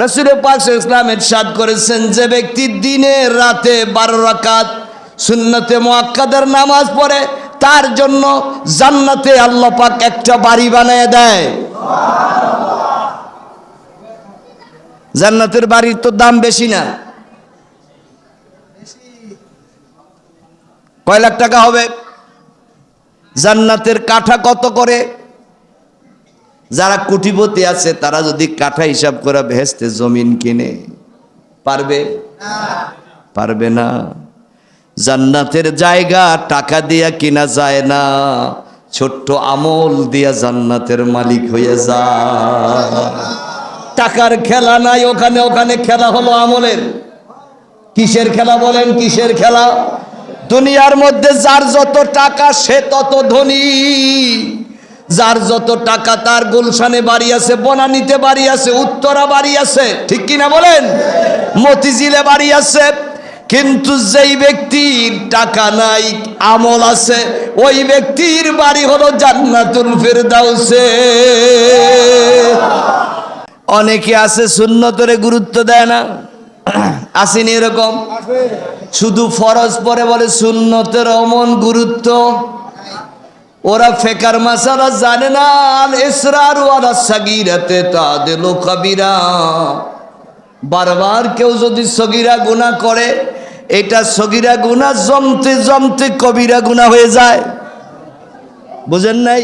রসুল পাক ইসলাম ইরশাদ করেছেন যে ব্যক্তি দিনে রাতে বারো রাকাত সুন্নতে মোয়াক্কাদের নামাজ পড়ে, তার জন্য জান্নাতে আল্লাহ পাক একটা বাড়ি বানিয়ে দেয়। জান্নাতের বাড়ির তো দাম বেশি না। কয় লাখ টাকা হবে? জান্নাতের কাঠা কত করে? যারা কুটিপতি আছে, তারা যদি কাঠা হিসাব করে ভেস্তে জমিন কিনে, পারবে? পারবে না। জান্নাতের জায়গা টাকা দিয়া কিনা যায় না, ছোট্ট আমল দিয়া জান্নাতের মালিক হয়ে যায়। টাকার খেলা নাই, ওখানে ওখানে খেলা হলো আমলের। কিসের খেলা বলেন, কিসের খেলা? দুনিয়ার মধ্যে যার যত টাকা, সে তত ধনী। যার যত টাকা তার গুলশানে বাড়ি আছে, বনানিতে বাড়ি আছে, উত্তরা বাড়ি আছে, ঠিক কিনা বলেন? মতিঝিলে বাড়ি আছে, কিন্তু যেই ব্যক্তির টাকা নাই, আমল আছে, ওই ব্যক্তির বাড়ি হলো জান্নাতুল ফেরদাউসে। অনেকে আছে সুন্নতরে গুরুত্ব দেয় না, আসেনি এরকম? শুধু ফরজ পরে বলে, সুন্নতের অমন গুরুত্ব। ওরা ফেকার মাসালা জানে না, আল ইসরার ওয়ালা সাগিরাতে তাদেল কবিরা। বারবার কেউ যদি সগিরা গুনাহ করে, এটা সগিরা গুনাহ জমতে জমতে কবিরা গুনাহ হয়ে যায়। বুঝেন নাই?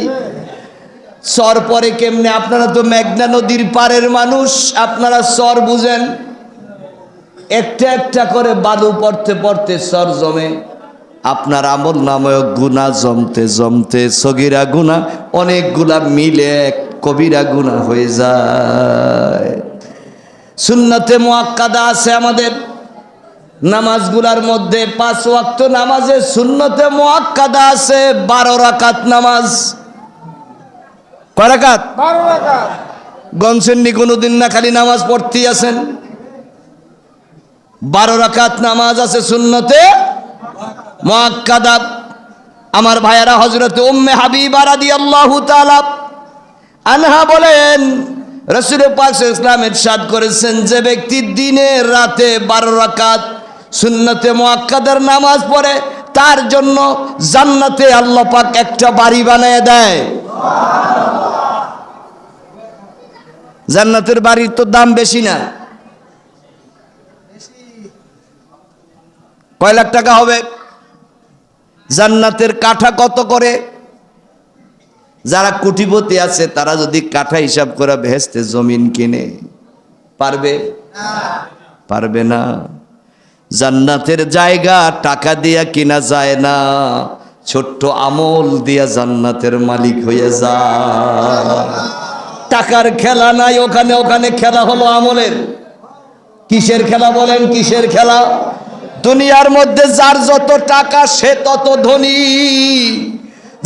সর পরে কেমনে? আপনারা তো মেঘনা নদীর পারের মানুষ, আপনারা সর বুঝেন। একটা একটা করে বালু পড়তে পড়তে সর জমে। আপনার আমল নামক গুণা জমতে জমতে সগিরা গুণা অনেকগুলা মিলে এক কবিরা গুণা হয়ে যায়। সুন্নতে মোয়াক্কাদা আছে আমাদের। নামাজগুলার মধ্যে পাঁচ ওয়াক্ত নামাজে সুন্নতে মোয়াক্কাদা আছে বারো রাকাত নামাজ। কয় রাকাত? বারো টাকা গনসেননি কোনোদিন না খালি নামাজ পড়তেই আছেন? বারো রাকাত নামাজ আছে সুন্নতে। মোয়াক্কাদা আমার ভাইয়ারা হজরত উম্মে হাবিবা রাদিয়াল্লাহু তাআলা আনহা বলেন, রসুল পাক ইসলাম ইরশাদ করেছেন যে ব্যক্তি দিনে রাতে বারো রাকাত সুন্নতে মোয়াক্কাদের নামাজ পড়ে, তার জন্য জান্নাতে আল্লাহ পাক একটা বাড়ি বানিয়ে দেয়। জান্নাতের বাড়ির তো দাম বেশি না। কয় লাখ টাকা হবে? জান্নাতের কাঠা কত করে? যারা কুটিপতি আছে, তারা যদি কাঠা হিসাব করে ভেস্তে জমিন কিনে, পারবে? পারবে না। জান্নাতের জায়গা টাকা দিয়া কিনা যায় না, ছোট্ট আমল দিয়া জান্নাতের মালিক হয়ে যায়। টাকার খেলা নাই, ওখানে ওখানে খেলা হলো আমলের। কিসের খেলা বলেন? কিসের খেলা? দুনিয়ার মধ্যে যার যত টাকা, সে তত ধনী।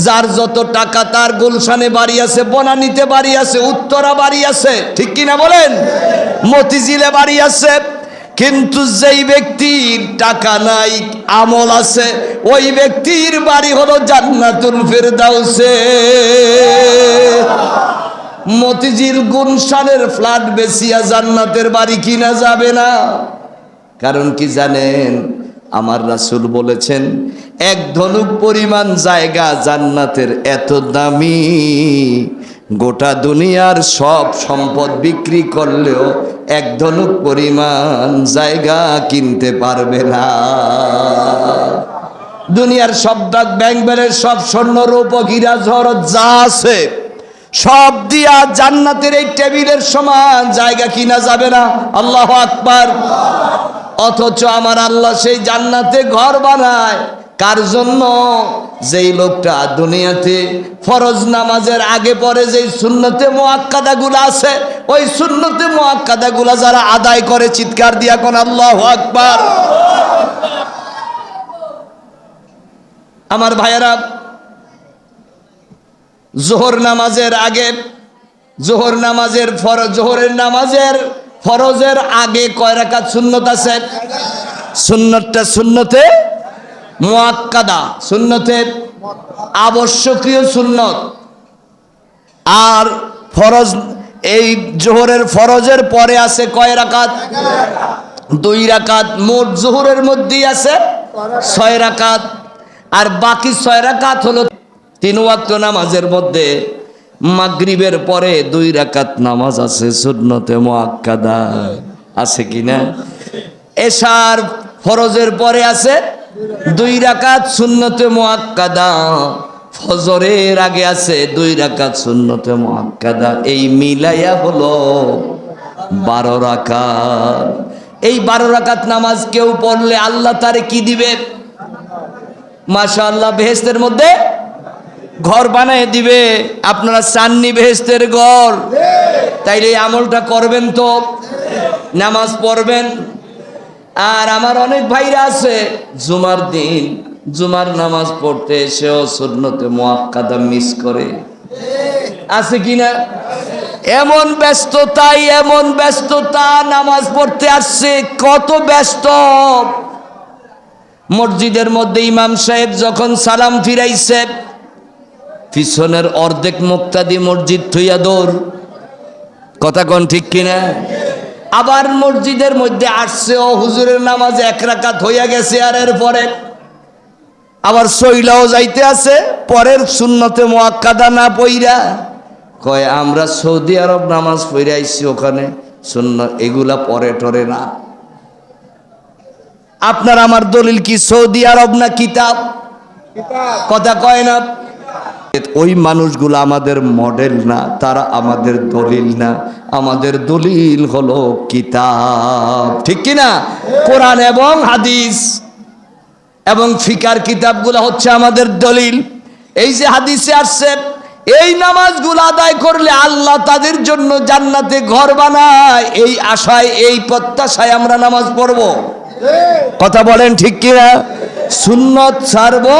যার যত টাকা, তার গুলশানে বাড়ি আছে, বনানিতে বাড়ি আছে, উত্তরা বাড়ি আছে। ঠিক কিনা বলেন? মতিঝিলে বাড়ি আছে, কিন্তু যেই ব্যক্তির টাকা নাই, আমল আছে, ওই ব্যক্তির বাড়ি হলো জান্নাতুল ফেরদাউসে। মতিঝিল গুনশানের ফ্ল্যাট বেসিয়া জান্নাতের বাড়ি কিনা যাবে না। কারণ কি জানেন? আমার রাসুল বলেছেন, এক ধনুক পরিমাণ জায়গা জান্নাতের এত দামি, গোটা দুনিয়ার সব সম্পদ বিক্রি করলেও এক ধনুক পরিমাণ জায়গা কিনতে পারবে না। দুনিয়ার সব দাগ ব্যাংক ব্যালেন্স সব স্বর্ণ রূপ হীরা জহরত যা আছে, সব দিয়া জান্নাতের এই টেবিলের সমান জায়গা কিনা যাবে না। আল্লাহ আকবার। অথচ আমার আল্লাহ সেই জান্নাতে ঘর বানায়। কার জন্য? যেই লোকটা দুনিয়াতে ফরজ নামাজের আগে পরে যেই সুন্নতে মোয়াক্কাদা গুলা আছে, ওই সুন্নতে মোয়াক্কাদা গুলা যারা আদায় করে, চিৎকার দিয়া কোন আল্লাহ আকবার। আমার ভাইয়েরা, জোহর নামাজের আগে, জোহর নামাজের ফর জোহরের নামাজের ফরজের আগে কয় রাকাত সুন্নত আছে? সুন্নতটা সুন্নতে মুয়াক্কাদা, সুন্নতে আবশ্যকীয় সুন্নত। আর ফরজ, এই জোহরের ফরজের পরে আছে কয় রাকাত? দুই রাকাত, মোট জোহরের মধ্যেই আছে ছয় রাকাত। আর বাকি ছয় রাকাত হলো তিন ওয়াক্ত নামাজের মধ্যে। মাগরিবের পরে দুই রাকাত নামাজ আছে, সুন্নতে মুআক্কাদা। আছে কি না? এশার ফরজের পরে আছে দুই রাকাত সুন্নতে মুআক্কাদা। ফজরের আগে আছে দুই রাকাত সুন্নতে মুআক্কাদা। এই মিলাইয়া হলো বারো রাকাত। এই বারো রাকাত নামাজ কেউ পড়লে আল্লাহ তারে কি দিবে? মাশা আল্লাহ বেহেস্তের মধ্যে ঘর বানায় দিবে, আপনারা চাননি বেহেস্তের ঘর। তাইলে আমলটা করবেন তো, নামাজ পড়বেন। আর আমার অনেক ভাইরা আছে, জুমার দিন, জুমার নামাজ পড়তে এসেও সুন্নতে মোয়াক্কাদা মিস করে। আছে কিনা এমন ব্যস্ততাই এমন ব্যস্ততা, নামাজ পড়তে আসছে, কত ব্যস্ত। মসজিদের মধ্যে ইমাম সাহেব যখন সালাম ফিরাইছে পিছনের অর্ধেক মুক্তাদি মসজিদ থইয়া দৌড়। কথা কোন ঠিক কিনা? আবার মসজিদের মধ্যে আসছে ও হুজুরের নামাজ এক রাকাত হইয়া গেছে আর এর পরে আবার সইলাও যাইতে আছে পরের শূন্যতে মোয়াক্কাদা না পইরা। কয় আমরা সৌদি আরব নামাজ পড়ে আইছি ওখানে শূন্য এগুলা পরে টরে না। আপনার আমার দলিল কি সৌদি আরব না কিতাব। কথা কয় না? ওই মানুষগুলো আমাদের মডেল না তারা আমাদের দলিল না। আমাদের দলিল হলো কিতাব। ঠিক কি না কোরআন এবং হাদিস। এবং ফিকার কিতাবগুলো হচ্ছে আমাদের দলিল। এই যে হাদিসে আসছে এই নামাজগুলো আদায় করলে আল্লাহ তাদের জন্য জান্নাতে ঘর বানায়। এই আশায় এই প্রত্যাশায় আমরা নামাজ পড়ব। কথা বলেন ঠিক কিনা? সুন্নত ছাড়বো?